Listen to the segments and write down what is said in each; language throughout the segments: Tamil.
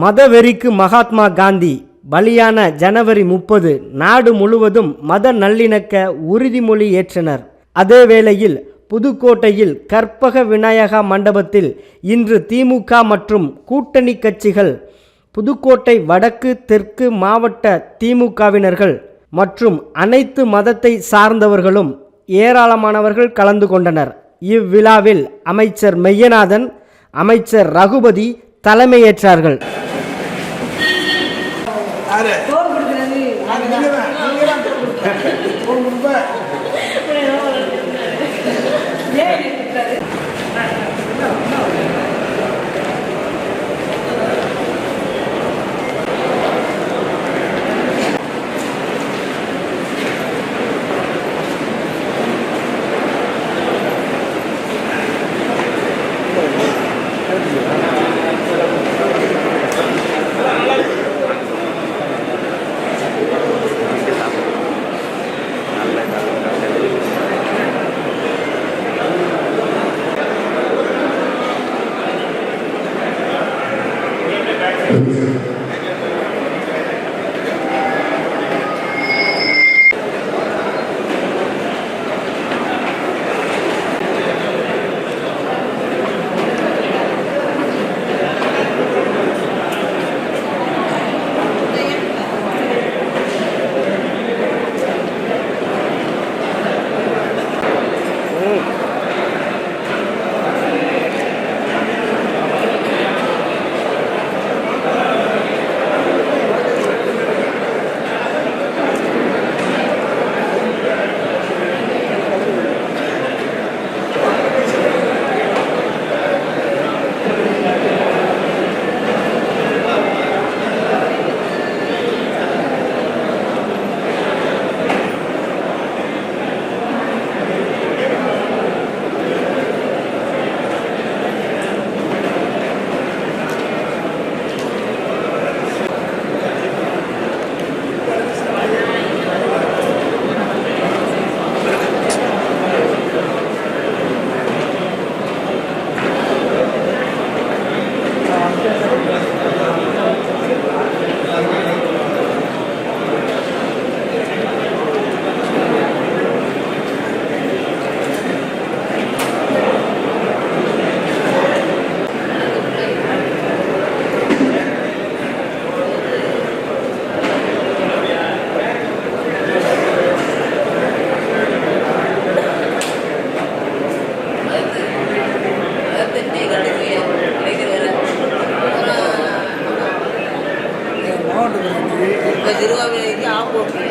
மதவெறிக்கு மகாத்மா காந்தி பலியான ஜனவரி முப்பது நாடு முழுவதும் மத நல்லிணக்க உறுதிமொழி ஏற்றனர். அதே வேளையில் புதுக்கோட்டையில் கற்பக விநாயகா மண்டபத்தில் இன்று திமுக மற்றும் கூட்டணி கட்சிகள் புதுக்கோட்டை வடக்கு தெற்கு மாவட்ட திமுகவினர்கள் மற்றும் அனைத்து மதத்தை சார்ந்தவர்களும் ஏராளமானவர்கள் கலந்து கொண்டனர். இவ்விழாவில் அமைச்சர் மெய்யநாதன் அமைச்சர் ரகுபதி தலைமையேற்றார்கள். Got it. திருவாவிலேக்கு ஆப்போட்டு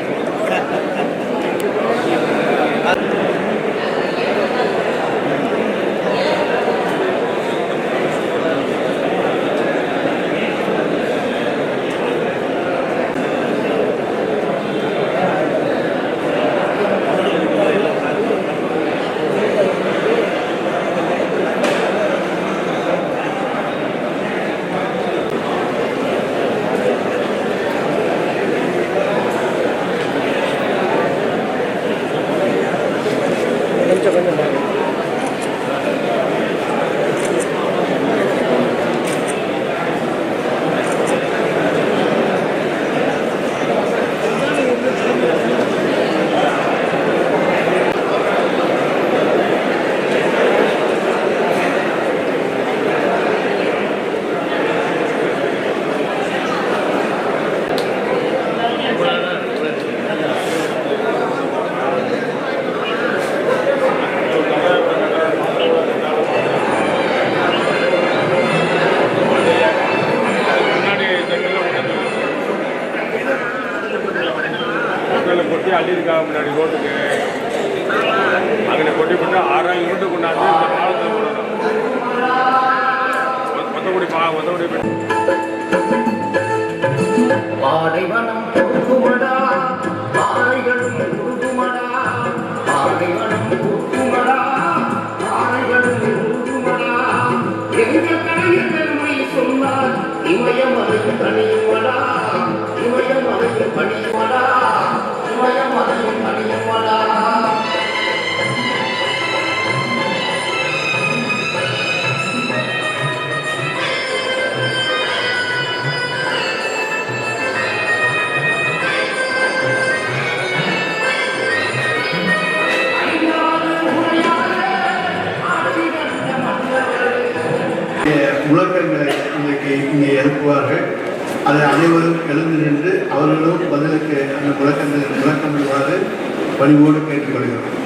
மலையில் படியமடா சிவய மலையில் படியமடா உலகங்களை இன்றைக்கு இங்கே எழுப்புவார்கள். அதை அனைவரும் எழுந்து நின்று அவர்களும் பதிலுக்கு அந்த முழக்கங்கள் முழக்கமிடுவாறு பணிவோடு கேட்டுக்கொள்கிறோம்.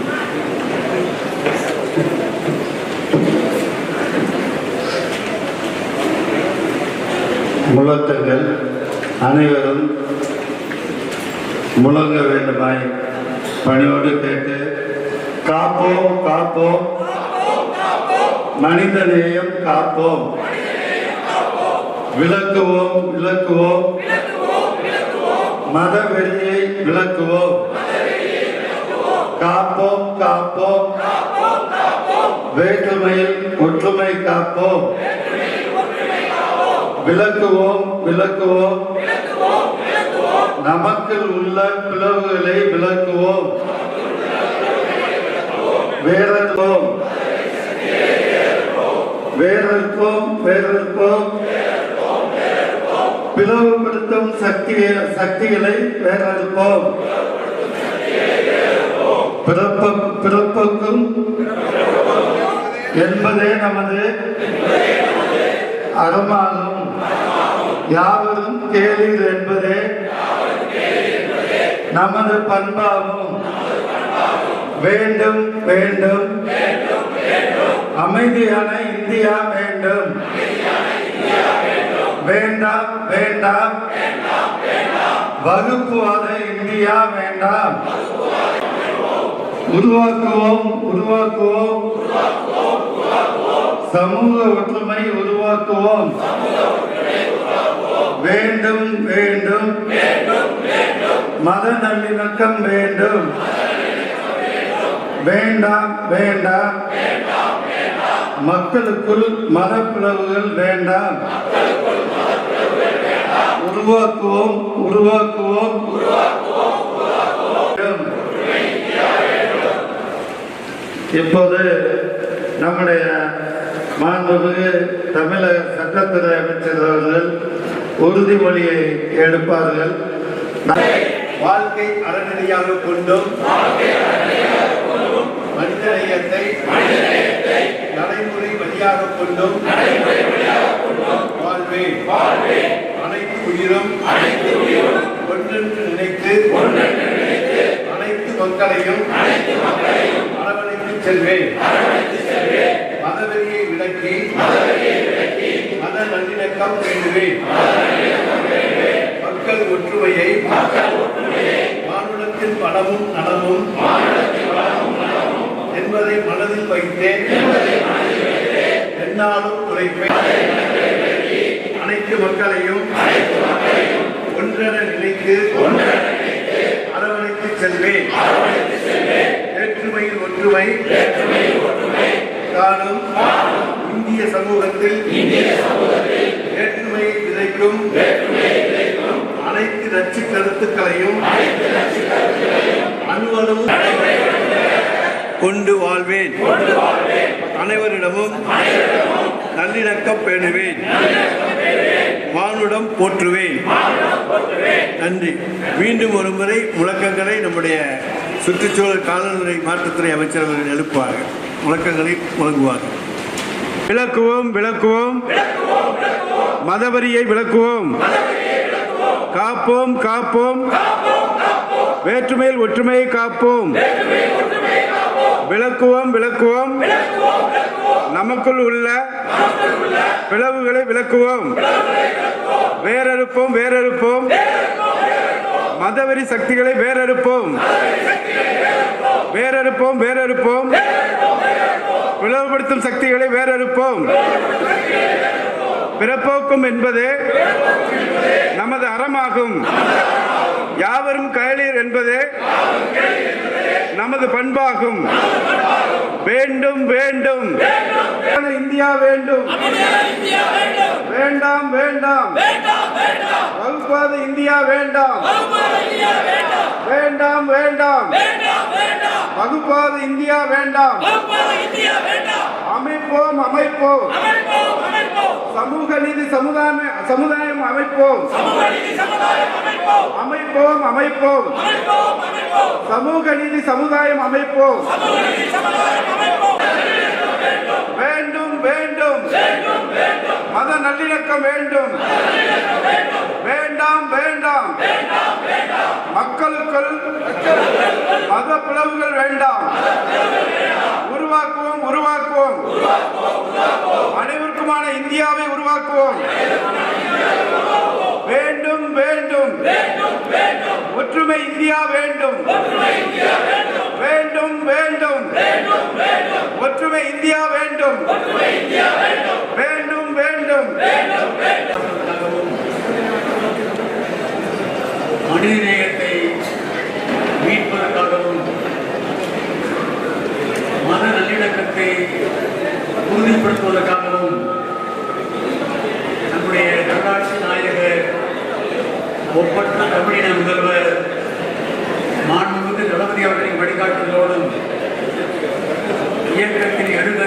முழக்கங்கள் அனைவரும் முழங்க வேண்டுமாய் பணியோடு கேட்டு காப்போம் காப்போம். மனித நேயம் காப்போம். விளக்குவோம் விளக்குவோம். மத வெறியை விளக்குவோம். காப்போம் காப்போம். வேற்றுமையில் ஒற்றுமை காப்போம். விளக்குவோம் விளக்குவோம். நமக்குள் உள்ள பிளவுகளை விளக்குவோம். வேறற்போம் வேறற்போம் வேறற்போம் பிளவுபடுத்தும் சக்தி சக்திகளை வேறப்போம் பிறப்பு பிறப்புக்கும் என்பதே நமது அறமாகும் யாவரும் கேளீர் என்பதே நமது பண்பாகும். வேண்டும் வேண்டும். அமைதியான இந்தியா வேண்டும். வேண்டாம் வேண்டாம். வகுப்புவாத இந்தியா வேண்டாம். உருவாக்குவோம் உருவாக்குவோம். சமூக ஒற்றுமை உருவாக்குவோம். வேண்டும் வேண்டும். மத நல்லிணக்கம் வேண்டும். வேண்டாம் வேண்டாம். மக்களுக்குள் மதப்பிளவுகள் வேண்டாம். உருவாக்குவோம் உருவாக்குவோம். இப்போது நம்முடைய மாண்புமிகு தமிழக சட்டத்துறை அமைச்சர் அவர்கள் உறுதிமொழியை எடுப்பார்கள். வாழ்க்கை அறநெறியாக கொண்டும் மனிதநேயத்தை நடைமுறை வழியாக கொண்டும் வாழ்வேன். அனைத்து உயிரும் ஒன்றென்று நினைத்து அனைத்து மக்களையும் அரவணைத்து செல்வேன். மதவெறியை விலக்கி மத நல்லிணக்கம் வேண்டுவேன். மக்கள் ஒற்றுமையை மானுடத்தின் பலமும் நலமும் என்பதை மனதில் வைத்தேன். என்னாலும் உழைப்பேன் அனைத்து மக்களையும் அரவணைத்து அரவணைத்து செல்வேன். வேற்றுமையில் ஒற்றுமை காணும் இந்திய சமூகத்தில் வேற்றுமையை விதைக்கும் அனைத்து நச்சு கருத்துக்களையும் அணுவளவும் கொண்டு வாழ்வேன். அனைவரிடமும் நல்லிணக்கம் பேணுவேன். வானுடம் போற்றுவேன். நன்றி. மீண்டும் ஒரு முறை முழக்கங்களை நம்முடைய சுற்றுச்சூழல் காலநிலை மாற்றுத்துறை அமைச்சர் அவர்கள் எழுப்புவார்கள். முழக்கங்களை முழங்குவார்கள் விளக்குவோம் விளக்குவோம். மதவரியை விளக்குவோம். காப்போம் காப்போம். வேற்றுமையில் ஒற்றுமையை காப்போம். விளக்குவோம் விளக்குவோம். நமக்குள் உள்ள பிளவுகளை விளக்குவோம். வேறறுப்போம் வேறறுப்போம். மதவெறி சக்திகளை வேறறுப்போம். வேறறுப்போம் வேறறுப்போம். பிளவுபடுத்தும் சக்திகளை வேறறுப்போம். பிறப்போக்கும் என்பது நமது அறமாகும். யாவரும் கயலீர் என்பது நமது பண்பாகும். வேண்டும் வேண்டும். இந்தியா வேண்டும். வேண்டாம். வேண்டாம் வகுப்பாத இந்தியா வேண்டாம். வேண்டாம். வேண்டாம் வகுப்பாத இந்தியா வேண்டாம். அமைப்போம். அமைப்போம். சமூக நீதி சமுதாயம் சமுதாயம் அமைப்போம். அமைப்போம் அமைப்போம். சமூக நீதி சமுதாயம் அமைப்போம். வேண்டும் வேண்டும். மத நல்லிணக்கம் வேண்டும். வேண்டாம் வேண்டாம். மக்களுக்குள் மத பிளவுகள் வேண்டாம். உருவாக்குவோம் உருவாக்குவோம். அனைவருக்குமான இந்தியாவை உருவாக்குவோம். வேண்டும் வேண்டும். ஒற்றுமை இந்தியா வேண்டும். வேண்டும் வேண்டும். ஒற்றுமை இந்தியா வேண்டும். தமிழின முதல்வர் மாண்புமிகு தளபதி அவர்களின் வழிகாட்டுதலோடும் இயக்கத்தில் எழுத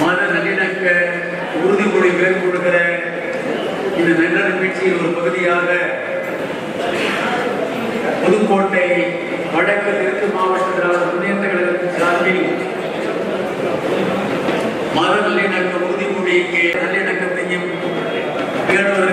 மத நல்லிணக்க உறுதிமொழி ஒரு பகுதியாக புதுக்கோட்டை வடக்கு தெற்கு மாவட்டத்திலான முன்னேற்ற கழகத்தின் சார்பில் மத நல்லிணக்க உறுதிமொழிக்கு நல்லிணக்கத்தையும் பேணுவதற்கு